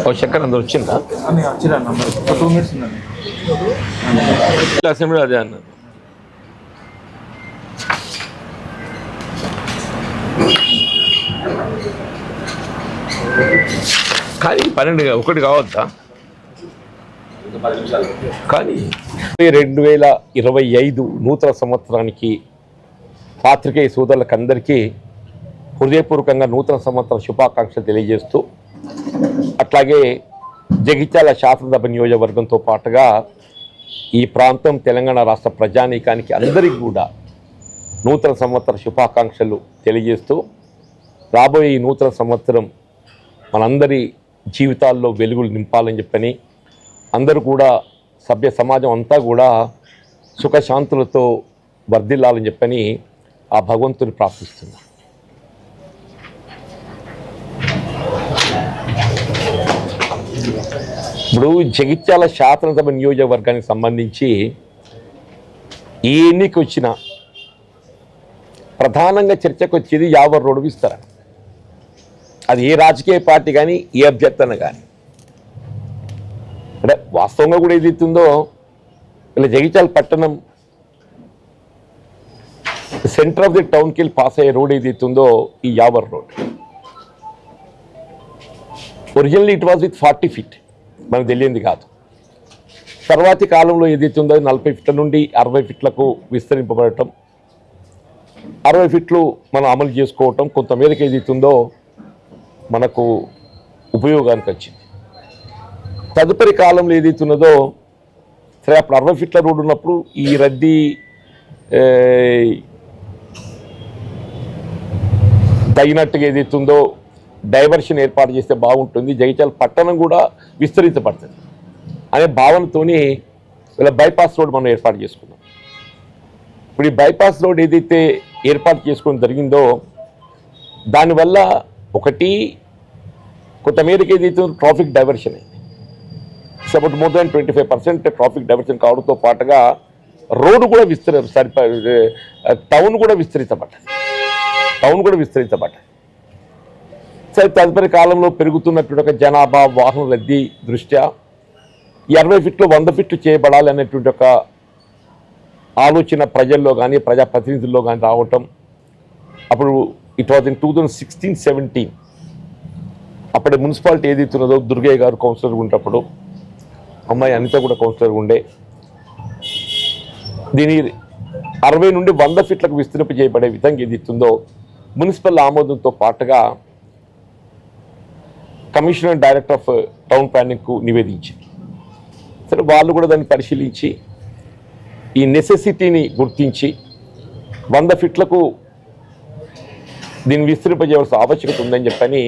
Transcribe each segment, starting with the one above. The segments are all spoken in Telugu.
ఓ చక్కర అందరు వచ్చిందా? టూ మినిట్స్ ఉందండి అసెంబ్లీ అదే అన్నారు కానీ పన్నెండు ఒకటి కావద్దా? కానీ రెండు వేల ఇరవై ఐదు నూతన సంవత్సరానికి పాత్రికేయ సోదరులకు అందరికీ హృదయపూర్వకంగా నూతన సంవత్సర శుభాకాంక్షలు తెలియజేస్తూ అట్లాగే జగిత్యాల శాసనసభ నియోజకవర్గంతో పాటుగా ఈ ప్రాంతం తెలంగాణ రాష్ట్ర ప్రజానీకానికి అందరికీ కూడా నూతన సంవత్సర శుభాకాంక్షలు తెలియజేస్తూ రాబోయే ఈ నూతన సంవత్సరం మనందరి జీవితాల్లో వెలుగులు నింపాలని చెప్పని అందరూ కూడా సభ్య సమాజం అంతా కూడా సుఖశాంతులతో వర్ధిల్లాలని చెప్పని ఆ భగవంతుని ప్రార్థిస్తున్నాను ఇప్పుడు జగిత్యాల శాసనసభ నియోజకవర్గానికి సంబంధించి ఈ ఎన్నిక వచ్చిన ప్రధానంగా చర్చకు వచ్చేది యావర్ రోడ్డు విస్తరణ. అది ఏ రాజకీయ పార్టీ కానీ ఏ అభ్యర్థన కానీ అంటే వాస్తవంగా కూడా ఏది ఇస్తుందో ఇలా జగిత్యాల పట్టణం సెంటర్ ఆఫ్ ది టౌన్కి వెళ్ళి పాస్ అయ్యే రోడ్ ఏది ఇస్తుందో ఈ Yawar road. Original it was with forty feet మనకు తెలియంది కాదు. తర్వాతి కాలంలో ఏదైతే ఉందో నలభై ఫీట్ల నుండి అరవై ఫిట్లకు విస్తరింపబడటం అరవై ఫిట్లు మనం అమలు చేసుకోవటం కొంతమేరకు ఏదైతే ఉందో మనకు ఉపయోగానికి వచ్చింది. తదుపరి కాలంలో ఏదైతే ఉన్నదో సరే అప్పుడు అరవై ఫిట్ల రోడ్డు ఉన్నప్పుడు ఈ రద్దీ తగినట్టుగా ఏదైతే ఉందో డైవర్షన్ ఏర్పాటు చేస్తే బాగుంటుంది. జగిత్యాల పట్టణం కూడా విస్తరించబడుతుంది. అనే భావనతోని ఇలా బైపాస్ రోడ్ మనం ఏర్పాటు చేసుకున్నాం. ఇప్పుడు ఈ బైపాస్ రోడ్ ఏదైతే ఏర్పాటు చేసుకోవడం జరిగిందో దానివల్ల ఒకటి కొంతమేరకు ఏదైతే ట్రాఫిక్ డైవర్షన్ అయింది. About more than twenty five percent traffic diversion కావడంతో పాటుగా రోడ్డు కూడా విస్తరి సరిప టౌన్ కూడా విస్తరించబడ్డది. టౌన్ కూడా విస్తరించబడ్డది. సరే తదుపరి కాలంలో పెరుగుతున్నటువంటి ఒక జనాభా వాహన రద్దీ దృష్ట్యా ఈ అరవై ఫిట్లు వంద ఫిట్లు చేయబడాలి అనేటువంటి ఒక ఆలోచన ప్రజల్లో కానీ ప్రజాప్రతినిధుల్లో కానీ రావటం. అప్పుడు it was in two thousand sixteen seventeen అప్పటి మున్సిపాలిటీ ఏదైతే ఉన్నదో దుర్గయ్య గారు కౌన్సిలర్గా ఉన్నప్పుడు అమ్మాయి అనిత కూడా కౌన్సిలర్గా ఉండే. దీని అరవై నుండి వంద ఫీట్లకు విస్తరింప చేయబడే విధంగా ఏది ఇస్తుందో మున్సిపల్ ఆమోదంతో పాటుగా కమిషనర్ డైరెక్టర్ ఆఫ్ టౌన్ ప్లానింగ్కు నివేదించారు సరే వాళ్ళు కూడా దాన్ని పరిశీలించి ఈ నెసెసిటీని గుర్తించి వంద ఫీట్లకు దీన్ని విస్తరింపజేయవలసిన ఆవశ్యకత ఉందని చెప్పని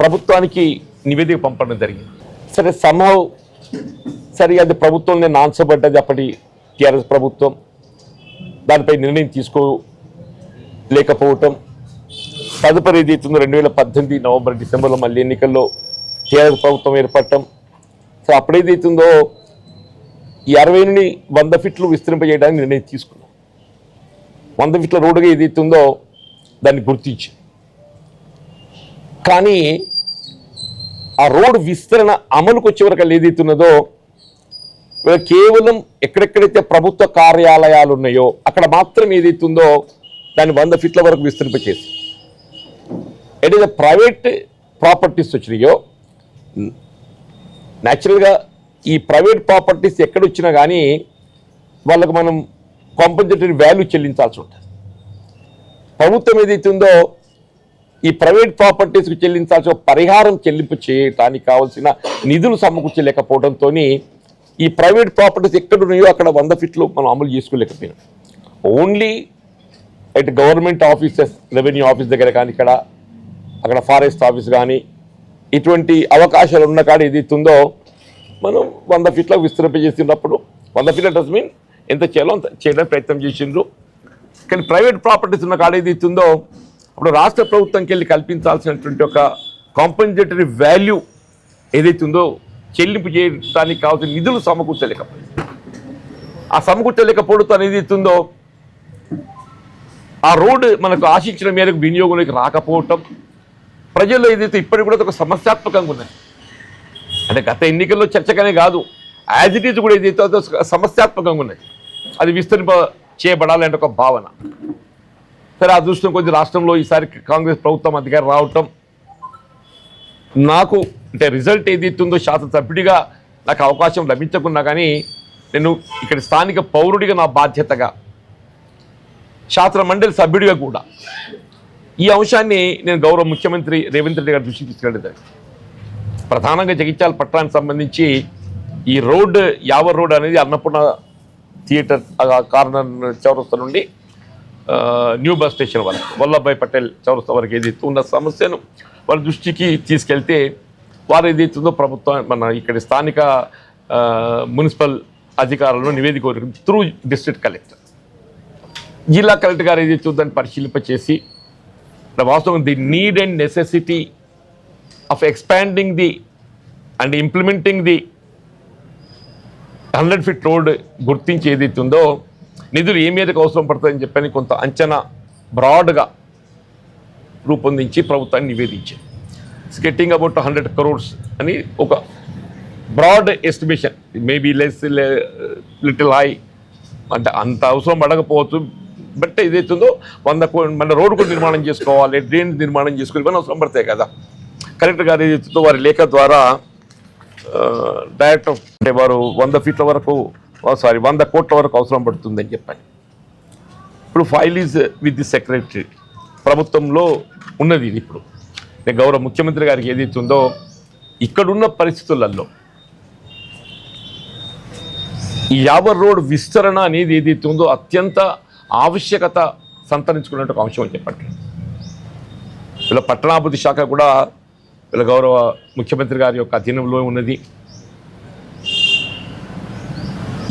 ప్రభుత్వానికి నివేదిక పంపడం జరిగింది. సరే సంభవ్ సరే అది ప్రభుత్వంలో నాన్సబడ్డది అప్పటి టీఆర్ఎస్ ప్రభుత్వం. దానిపై నిర్ణయం తీసుకో లేకపోవటం తదుపరి ఏదైతుందో రెండు వేల పద్దెనిమిది నవంబర్ డిసెంబర్లో మళ్ళీ ఎన్నికల్లో టీఆర్ఎస్ ప్రభుత్వం ఏర్పడటం. సో అప్పుడేదైతుందో ఈ అరవై నుండి వంద ఫీట్లు విస్తరింపజేయడానికి నిర్ణయం తీసుకున్నాం. వంద ఫీట్ల రోడ్డుగా ఏదైతుందో దాన్ని గుర్తించి. కానీ ఆ రోడ్డు విస్తరణ అమలుకు వచ్చే వరకు ఏదైతున్నదో కేవలం ఎక్కడెక్కడైతే ప్రభుత్వ కార్యాలయాలు ఉన్నాయో అక్కడ మాత్రం ఏదైతుందో దాన్ని వంద ఫీట్ల వరకు విస్తరింపచేసి ఏదైతే ప్రైవేట్ ప్రాపర్టీస్ వచ్చినాయో. న్యాచురల్గా ఈ ప్రైవేట్ ప్రాపర్టీస్ ఎక్కడొచ్చినా కానీ వాళ్ళకు మనం కాంపన్సేటరీ వాల్యూ చెల్లించాల్సి ఉంటుంది. ప్రభుత్వం ఏదైతే ఉందో ఈ ప్రైవేట్ ప్రాపర్టీస్కి చెల్లించాల్సిన పరిహారం చెల్లింపు చేయటానికి కావాల్సిన నిధులు సమకూర్చలేకపోవడంతో ఈ ప్రైవేట్ ప్రాపర్టీస్ ఎక్కడున్నాయో అక్కడ వంద ఫీట్లు మనం అమలు చేసుకోలేకపోయినాం. Only at government offices revenue office దగ్గర కానీ ఇక్కడ అక్కడ ఫారెస్ట్ ఆఫీస్ కానీ ఇటువంటి అవకాశాలు ఉన్న కాడ ఇది ఇస్తుందో మనం వంద ఫీట్లకు విస్తరింపజేసినప్పుడు వంద ఫీట్ల డస్ మీన్ ఎంత చేయాలో అంత చేయడానికి ప్రయత్నం చేసిండ్రు. కానీ ప్రైవేట్ ప్రాపర్టీస్ ఉన్న కాడ ఏది ఇస్తుందో అప్పుడు రాష్ట్ర ప్రభుత్వంకి వెళ్ళి కల్పించాల్సినటువంటి ఒక కాంపన్సేటరీ వాల్యూ ఏదైతే ఉందో చెల్లింపు చేయడానికి కావాల్సిన నిధులు సమకూర్చలేకపోయింది. ఆ సమకూర్చలేకపోవడంతో అనేది ఇస్తుందో ఆ రోడ్డు మనకు ఆశించిన మేరకు వినియోగంలోకి రాకపోవటం ప్రజల్లో ఏదైతే ఇప్పటికి కూడా ఒక సమస్యాత్మకంగా ఉన్నది అంటే గత ఎన్నికల్లో చర్చకనే కాదు యాజ్ ఇట్ ఈజ్ కూడా ఏదైతే సమస్యాత్మకంగా ఉన్నది అది విస్తరింప చేయబడాలంటే ఒక భావన. సరే అదృష్టం కొద్ది రాష్ట్రంలో ఈసారి కాంగ్రెస్ ప్రభుత్వం అధికారం రావటం నాకు అంటే రిజల్ట్ ఏదైతే ఉందో శాసనసభ్యుడిగా నాకు అవకాశం లభించకున్నా కానీ నేను ఇక్కడ స్థానిక పౌరుడిగా నా బాధ్యతగా శాసన మండలి సభ్యుడిగా కూడా ఈ అంశాన్ని నేను గౌరవ ముఖ్యమంత్రి రేవంత్ రెడ్డి గారి దృష్టికి తీసుకెళ్ళేది ప్రధానంగా జగిత్యాల పట్టణానికి సంబంధించి ఈ రోడ్ యావర్ రోడ్ అనేది అన్నపూర్ణ థియేటర్ కార్నర్ చౌరస్తా నుండి న్యూ బస్ స్టేషన్ వరకు వల్లభాయ్ పటేల్ చౌరస్తా వరకు ఏదైతే ఉన్న సమస్యను వాళ్ళ దృష్టికి తీసుకెళ్తే వారు ఏదైతుందో ప్రభుత్వం మన ఇక్కడ స్థానిక మున్సిపల్ అధికారులను నివేదిక త్రూ డిస్ట్రిక్ట్ కలెక్టర్. జిల్లా కలెక్టర్ గారు ఏదైతే దాన్ని పరిశీలింప చేసి వాస్తవం the need and necessity of expanding the and implementing the hundred feet road గుర్తించి ఏదైతే ఉందో నిధులు ఏ అవసరం పడుతుందని చెప్పని కొంత అంచనా బ్రాడ్గా రూపొందించి ప్రభుత్వాన్ని నివేదించింది స్కెట్టింగ్ అబౌట్ హండ్రెడ్ క్రోర్స్ అని ఒక broad estimation maybe less little high అంటే అంత అవసరం పడకపోవచ్చు బట్ ఏదైతుందో వంద కో- మన రోడ్డు నిర్మాణం చేసుకోవాలి డ్రైన్ నిర్మాణం చేసుకోవాలి ఇవన్నీ అవసరం పడతాయి కదా. కలెక్టర్ గారు ఏదైతుందో వారి లేఖ ద్వారా డైరెక్ట్ అంటే వారు వంద ఫీట్ల వరకు సారీ వంద కోట్ల వరకు అవసరం పడుతుందని చెప్పాను ఇప్పుడు file is with the secretary. ప్రభుత్వంలో ఉన్నది ఇది ఇప్పుడు. నేను గౌరవ ముఖ్యమంత్రి గారికి ఏదైతుందో ఉందో ఇక్కడున్న పరిస్థితులలో ఈ యావర్ రోడ్ విస్తరణ అనేది ఏదైతుందో ఉందో అత్యంత ఆవశ్యకత సంతరించుకున్నట్టు ఒక అంశం అని చెప్పండి. వీళ్ళ పట్టణాభివృద్ధి శాఖ కూడా వీళ్ళ గౌరవ ముఖ్యమంత్రి గారి యొక్క అధీనంలో ఉన్నది.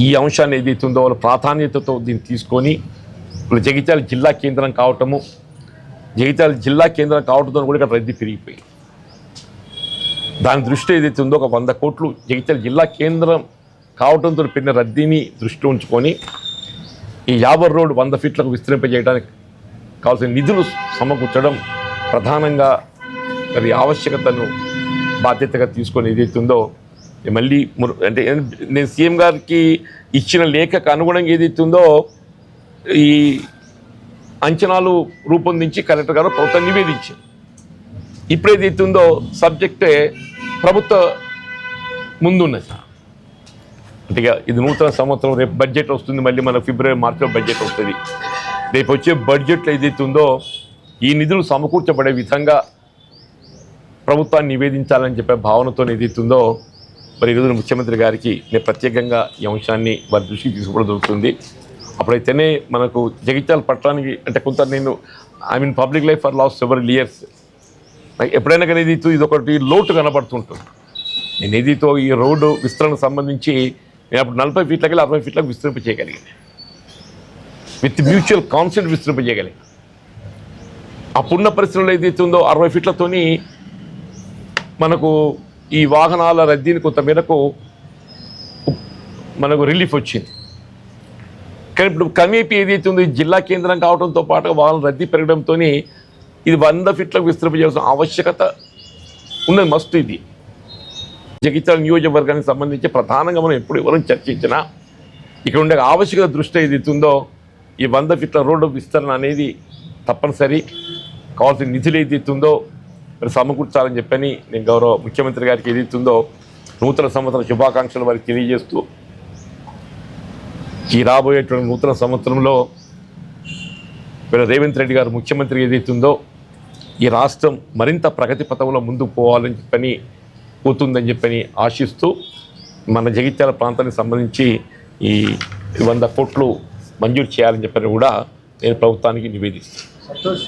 ఈ అంశాన్ని ఏదైతే ఉందో వాళ్ళ ప్రాధాన్యతతో దీన్ని తీసుకొని ఇప్పుడు జగిత్యాల జిల్లా కేంద్రం కావటము జగిత్యాల జిల్లా కేంద్రం కావడంతో కూడా ఇక్కడ రద్దీ పెరిగిపోయింది. దాని దృష్టి ఏదైతే ఉందో ఒక వంద కోట్లు జగిత్యాల జిల్లా కేంద్రం కావడంతో పెరిగిన రద్దీని దృష్టి ఉంచుకొని ఈ యాబర్ రోడ్ వంద ఫీట్లకు విస్తరింపజేయడానికి కావాల్సిన నిధులు సమకూర్చడం ప్రధానంగా మరి ఆవశ్యకతను బాధ్యతగా తీసుకొని ఏదైతే ఉందో మళ్ళీ మురు- అంటే నేను సీఎం గారికి ఇచ్చిన లేఖకు అనుగుణంగా ఏదైతే ఉందో ఈ అంచనాలు రూపొందించి కలెక్టర్ గారు ప్రభుత్వం నివేదించారు ఇప్పుడు ఏదైతే ఉందో సబ్జెక్టే ప్రభుత్వ ముందున్నది. అంటే ఇది నూతన సంవత్సరం రేపు బడ్జెట్ వస్తుంది మళ్ళీ మన ఫిబ్రవరి మార్చిలో బడ్జెట్ వస్తుంది. రేపు వచ్చే బడ్జెట్లో ఏదైతే ఉందో ఈ నిధులు సమకూర్చబడే విధంగా ప్రభుత్వాన్ని నివేదించాలని చెప్పే భావనతో ఏదైతే ఉందో మరి ఈరోజు ముఖ్యమంత్రి గారికి నేను ప్రత్యేకంగా ఈ అంశాన్ని వారి దృష్టికి తీసుకోవడం జరుగుతుంది. అప్పుడైతేనే మనకు జగిత్యాల పట్టణానికి అంటే కొంత నేను I mean public life for last several years ఎప్పుడైనా కానీ ఇది ఇది ఒకటి లోటు కనబడుతుంటుంది. నేను ఏదితో ఈ రోడ్డు విస్తరణకు సంబంధించి నేను అప్పుడు నలభై ఫీట్లకి వెళ్ళి అరవై ఫీట్లకు విస్తరింప చేయగలిగాను విత్ మ్యూచువల్ కాన్సెప్ట్ విస్తరింప చేయగలిగాను అప్పుడున్న పరిస్థితుల్లో ఏదైతే ఉందో అరవై ఫీట్లతోని మనకు ఈ వాహనాల రద్దీని కొంత మేరకు మనకు రిలీఫ్ వచ్చింది. కానీ ఇప్పుడు కమీపీ ఏదైతే ఉందో జిల్లా కేంద్రం కావడంతో పాటు వాహన రద్దీ పెరగడంతో ఇది వంద ఫీట్లకు విస్తరింప చేయాల్సిన ఆవశ్యకత ఉన్నది. మస్తు ఇది. జగిత్యాల నియోజకవర్గానికి సంబంధించి ప్రధానంగా మనం ఎప్పుడు ఎవరైనా చర్చించినా ఇక్కడ ఉండే ఆవశ్యకత దృష్టి ఏదైతుందో ఈ వంద ఫిట్ల రోడ్డు విస్తరణ అనేది తప్పనిసరి. కావాల్సిన నిధులు ఏదైతుందో మరి సమకూర్చాలని చెప్పని నేను గౌరవ ముఖ్యమంత్రి గారికి ఏదైతుందో నూతన సంవత్సర శుభాకాంక్షలు వారికి తెలియజేస్తూ ఈ రాబోయేటువంటి నూతన సంవత్సరంలో వీళ్ళ రేవంత్ రెడ్డి గారు ముఖ్యమంత్రి ఏదైతుందో ఈ రాష్ట్రం మరింత ప్రగతి పథంలో ముందుకు పోవాలని చెప్పని పోతుందని చెప్పని ఆశిస్తూ మన జగిత్యాల ప్రాంతానికి సంబంధించి ఈ వంద కోట్లు మంజూరు చేయాలని చెప్పని కూడా నేను ప్రభుత్వానికి నివేదిస్తాను సంతోష్.